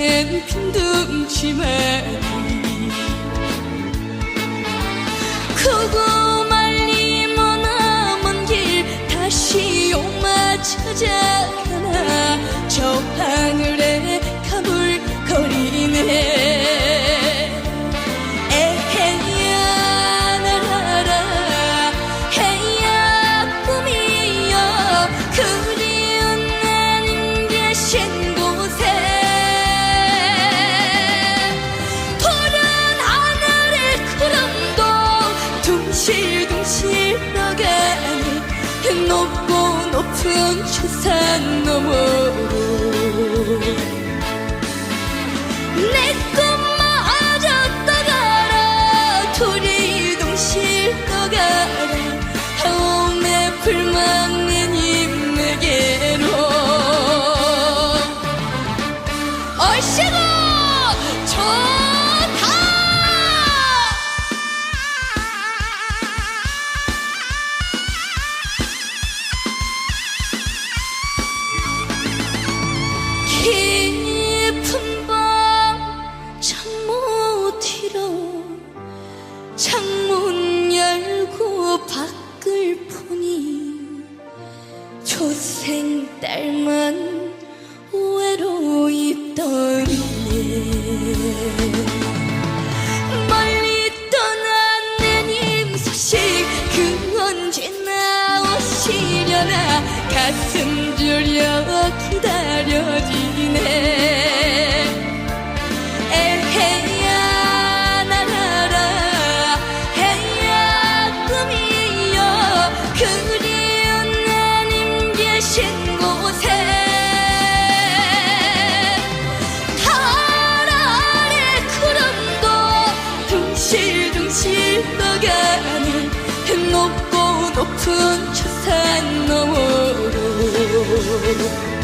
엔 빈둥치매 높은 저산 너머로 내 꿈마저 떠가라 두리둥실 떠가라. 다음에 불만 내님 내게로 얼씨구! 좋 깊은 밤 창문 뒤로 창문 열고 밖을 보니 조생 딸만 외로있더니 가슴 졸여 기다려지네. 에헤야 나라라. 헤야 꿈이여. 그리운 나님 계신 곳에. 둥실둥실 떠가는 높고 높은 저산 너머 amor